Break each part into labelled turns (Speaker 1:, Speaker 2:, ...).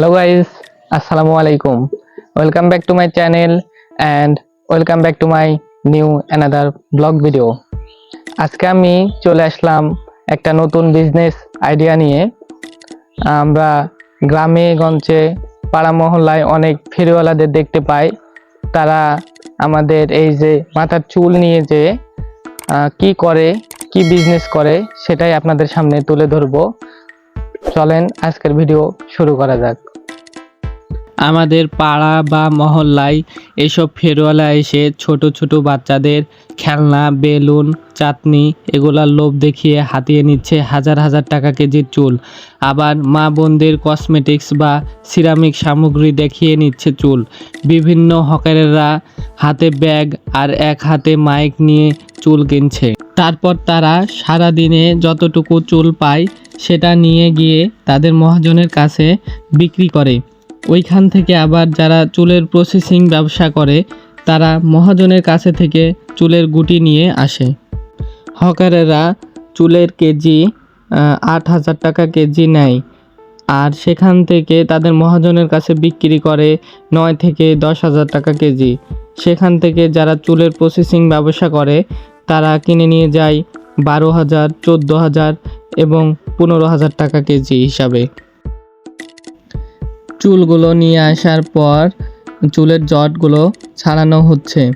Speaker 1: hello, guys. আসসালামু আলাইকুম welcome back to my channel and welcome back to my new another blog video. আজকে আমি চলে আসলাম একটা নতুন বিজনেস আইডিয়া নিয়ে। আমরা গ্রামে, গঞ্জে, পাড়া মহল্লায় অনেক ফেরিওয়ালাদের দেখতে পাই। তারা আমাদের এই যে মাথার চুল নিয়ে যে কি করে, কি বিজনেস করে, সেটাই আপনাদের সামনে তুলে ধরবো। চলেন, আজকের ভিডিও শুরু করা যাক।
Speaker 2: আমাদের পাড়া বা মহল্লায় এসব ফেরওয়ালা এসে ছোট ছোট বাচ্চাদের খেলনা, বেলুন, চাটনি এগুলার লোভ দেখিয়ে হাতিয়ে নিচ্ছে হাজার হাজার টাকা কেজির চুল। আবার মা বোনদের কসমেটিক্স বা সিরামিক সামগ্রী দেখিয়ে নিচ্ছে চুল। বিভিন্ন হকারেরা হাতে ব্যাগ আর এক হাতে মাইক নিয়ে চুল কিনছে। তারপর তারা সারা দিনে যতটুকু চুল পায় সেটা নিয়ে গিয়ে তাদের মহাজনের কাছে বিক্রি করে। ওইখান থেকে আবার যারা চুলের প্রসেসিং ব্যবসা করে, তারা মহাজনের কাছে থেকে চুলের গুটি নিয়ে আসে। হকারেরা চুলের কেজি আট হাজার টাকা কেজি নেয় আর সেখান থেকে তাদের মহাজনের কাছে বিক্রি করে নয় থেকে দশ হাজার টাকা কেজি। সেখান থেকে যারা চুলের প্রসেসিং ব্যবসা করে, তারা কিনে নিয়ে যায় বারো হাজার চোদ্দ হাজার এবং পনেরো হাজার টাকা কেজি হিসাবে। চুলগুলো নিয়ে আসার পর চুলের জটগুলো ছাড়ানো হচ্ছে।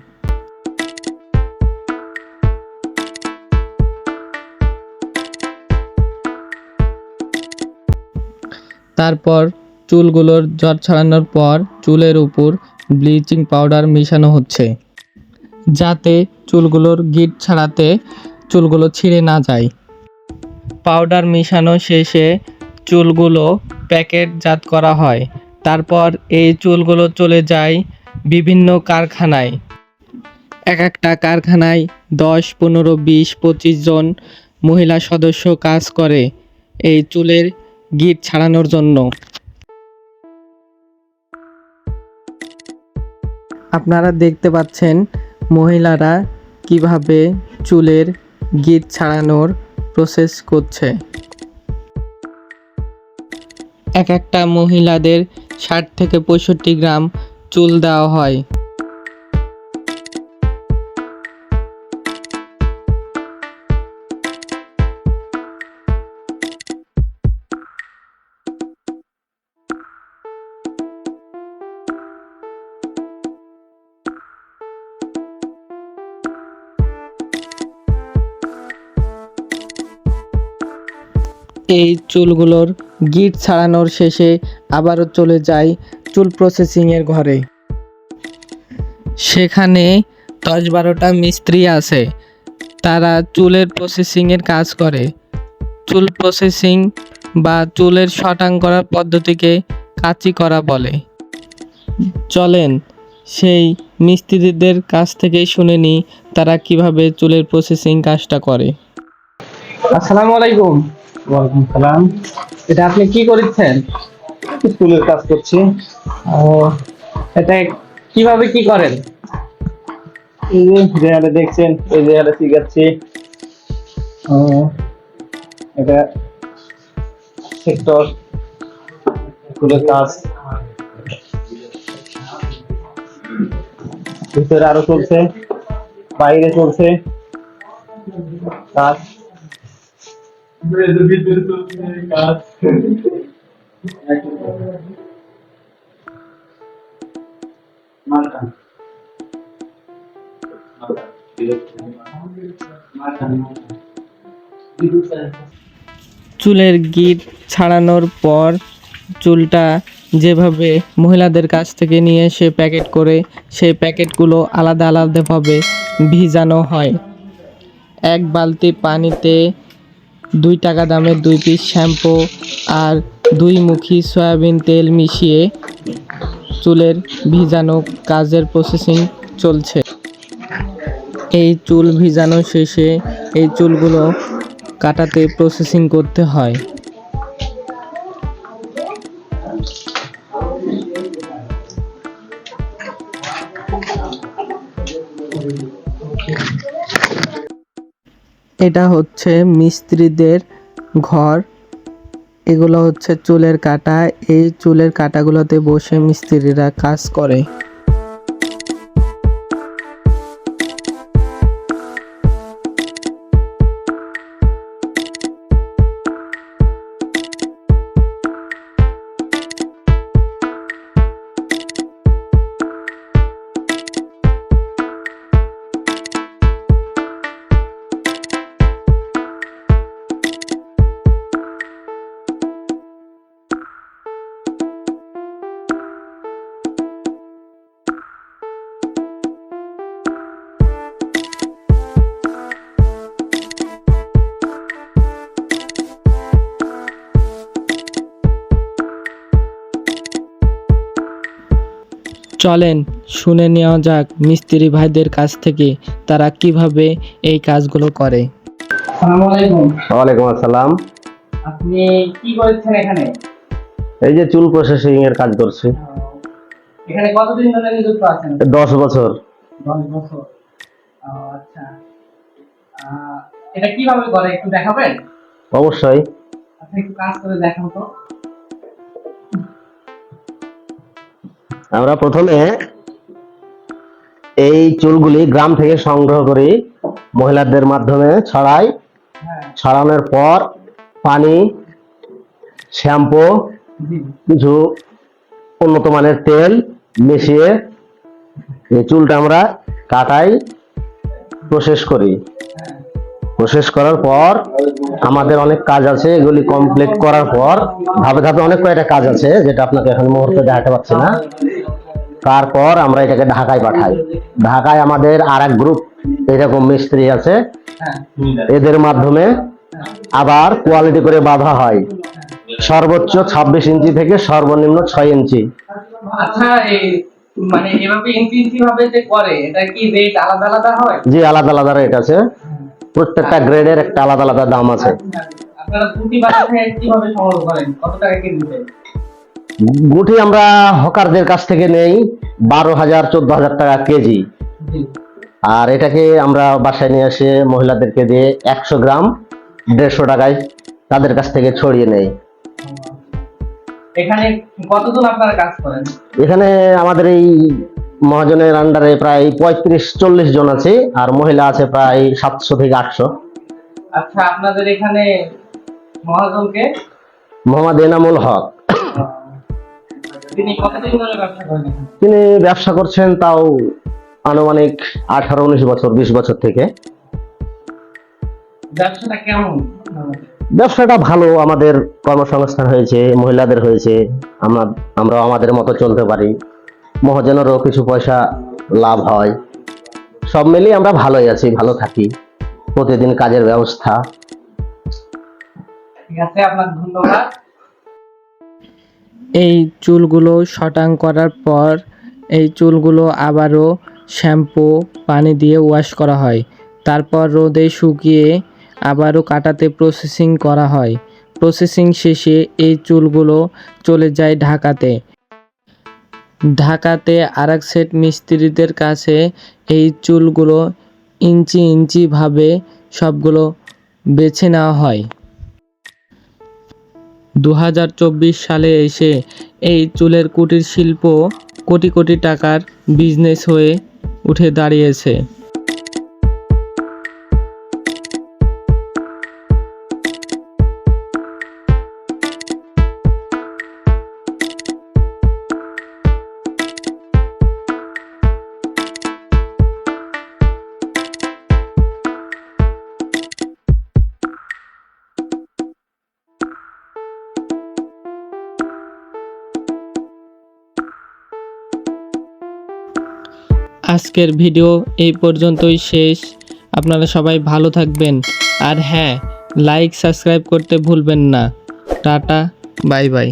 Speaker 2: তারপর চুলগুলোর জট ছাড়ানোর পর চুলের উপর ব্লিচিং পাউডার মেশানো হচ্ছে। যাতে চুলগুলোর গিট ছাড়াতে চুলগুলো ছিঁড়ে না যায়। পাউডার মেশানো শেষে চুলগুলো প্যাকেটজাত করা হয়। তারপর এই চুলগুলো চলে যায় বিভিন্ন কারখানায়। এক একটা কারখানায় দশ, পনেরো, বিশ, পঁচিশ জন মহিলা সদস্য কাজ করে এই চুলের গিট ছাড়ানোর জন্য। আপনারা দেখতে পাচ্ছেন মহিলারা কীভাবে চুলের গিট ছাড়ানোর প্রসেস করছে। এক একটা মহিলাদের ষাট থেকে পঁয়ষট্টি গ্রাম চুল দেওয়া হয়। এই চুলগুলোর গিট ছাড়ানোর শেষে আবারও চলে যায় চুল প্রসেসিংয়ের ঘরে। সেখানে দশ বারোটা মিস্ত্রি আছে। তারা চুলের প্রসেসিংয়ের কাজ করে। চুল প্রসেসিং বা চুলের শটাং করার পদ্ধতিকে কাচি করা বলে। চলেন সেই মিস্ত্রিদের কাছ থেকেই শুনে নিই তারা কীভাবে চুলের প্রসেসিং কাজটা করে।
Speaker 1: আসসালামু আলাইকুম।
Speaker 3: ওয়ালাইকুম সালাম।
Speaker 1: এটা আপনি কি করছেন?
Speaker 3: স্কুলের কাজ করছি।
Speaker 1: ও এটা কীভাবে কি করেন?
Speaker 3: এই যে দেয়ালে দেখছেন এই দেয়ালে শিখাচ্ছি।
Speaker 1: ও।
Speaker 3: এটা সেক্টর স্কুলের কাজ। ভিতরে আরও চলছে বাইরে চলছে কাজ।
Speaker 2: চুলের গিট ছাড়ানোর পর চুলটা যেভাবে মহিলাদের কাছ থেকে নিয়ে সে প্যাকেট করে, সেই প্যাকেটগুলো আলাদা আলাদাভাবে ভিজানো হয়। এক বালতি পানিতে দুই টাকা দামের দুই পিস শ্যাম্পু আর দুই মুখী সয়াবিন তেল মিশিয়ে চুলের ভিজানো কাজের প্রসেসিং চলছে। এই চুল ভিজানো শেষে এই চুলগুলো কাটাতে প্রসেসিং করতে হয়। এটা হচ্ছে মিস্ত্রিদের ঘর। এগুলো হচ্ছে চুলের কাটা। এই চুলের কাটাগুলোতে বসে মিস্ত্রিরা কাজ করে। চলেন শুনে নেওয়া যাক মিস্ত্রি ভাইদের কাছ থেকে তারা কীভাবে এই কাজগুলো করে।
Speaker 1: আসসালামু আলাইকুম।
Speaker 3: ওয়ালাইকুম আসসালাম।
Speaker 1: আপনি কি করেছেন এখানে?
Speaker 3: এই যে চুল প্রসেসিং এর কাজ করছি।
Speaker 1: এখানে কতদিন ধরে নিযুক্ত আছেন?
Speaker 3: দশ বছর।
Speaker 1: দশ বছর। আচ্ছা। এটা কীভাবে করে একটু দেখাবেন?
Speaker 3: অবশ্যই।
Speaker 1: আপনি একটু কাজ করে দেখান তো।
Speaker 3: আমরা প্রথমে এই চুলগুলি গ্রাম থেকে সংগ্রহ করি মহিলাদের মাধ্যমে ছড়াই। ছড়ানোর পর পানি, শ্যাম্পু, কিছু উন্নত মানের তেল মিশিয়ে এই চুলটা আমরা কাটাই, প্রসেস করি। প্রসেস করার পর আমাদের অনেক কাজ আছে, এগুলি কমপ্লিট করার পর ধাপে ধাপে অনেক কয়েকটা কাজ আছে যেটা আপনাকে এখন মুহূর্তে দেখাতে পারছি না। তারপর আমরা এটাকে ঢাকায় পাঠাই। ঢাকায় আমাদের আর এক গ্রুপ এরকম মিস্ত্রি আছে। এদের মাধ্যমে আবার কোয়ালিটি করে বাঁধা হয়। সর্বোচ্চ ছাব্বিশ ইঞ্চি থেকে সর্বনিম্ন ছয় ইঞ্চি।
Speaker 1: আচ্ছা মানে এভাবে ইঞ্চি ইঞ্চি ভাবে যে করে এটা কি রেট আলাদা আলাদা হয়?
Speaker 3: যে আলাদা আলাদা রেট আছে। প্রত্যেকটা গ্রেডের একটা আলাদা আলাদা দাম আছে।
Speaker 1: আপনারা দুটি কীভাবে সংগ্রহ করেন? কত টাকা কেজিতে
Speaker 3: গুটি আমরা হকারদের কাছ থেকে নেই বারো হাজার চোদ্দ হাজার টাকা কেজি। আর এটাকে আমরা বাসায় নিয়ে এসে মহিলাদেরকে দিয়ে একশো গ্রাম দেড়শো টাকায় তাদের কাছ থেকে ছড়িয়ে নেই।
Speaker 1: এখানে কতজন আপনারা কাজ করেন?
Speaker 3: এখানে আমাদের এই মহাজনের আন্ডারে প্রায় পঁয়ত্রিশ চল্লিশ জন আছে আর মহিলা আছে প্রায় সাতশো থেকে আটশো।
Speaker 1: আচ্ছা আপনাদের এখানে মহাজনকে?
Speaker 3: মোহাম্মদ এনামুল হক।
Speaker 1: তিনি ব্যবসা
Speaker 3: করছেন তাও আনুমানিক আঠারো উনিশ বছর বিশ বছর থেকে।
Speaker 1: ব্যবসাটা
Speaker 3: ব্যবসাটা ভালো আমাদের কর্মসংস্থান হয়েছে মহিলাদের হয়েছে আমরা আমরা আমাদের মতো চলতে পারি। মহাজনেরও কিছু পয়সা লাভ হয়। সব মিলিয়ে আমরা ভালোই আছি ভালো থাকি। প্রতিদিন কাজের ব্যবস্থা।
Speaker 1: ঠিক আছে আপনার ধন্যবাদ।
Speaker 2: এই চুলগুলো শটাং করার পর এই চুলগুলো আবারও শ্যাম্পু, পানি দিয়ে ওয়াশ করা হয়। তারপর রোদে শুকিয়ে আবারও কাটাতে প্রসেসিং করা হয়। প্রসেসিং শেষে এই চুলগুলো চলে যায় ঢাকাতে। ঢাকাতে আরেক সেট মিস্ত্রিদের কাছে এই চুলগুলো ইঞ্চি ইঞ্চিভাবে সবগুলো বেছে নেওয়া হয়। দু হাজার চব্বিশ সালে এসে এই চুলের কুটির শিল্প কোটি কোটি টাকার বিজনেস হয়ে উঠে দাঁড়িয়েছে। আজকের ভিডিও এই পর্যন্তই শেষ। আপনারা সবাই ভালো থাকবেন। আর হ্যাঁ লাইক সাবস্ক্রাইব করতে ভুলবেন না। Tata bye bye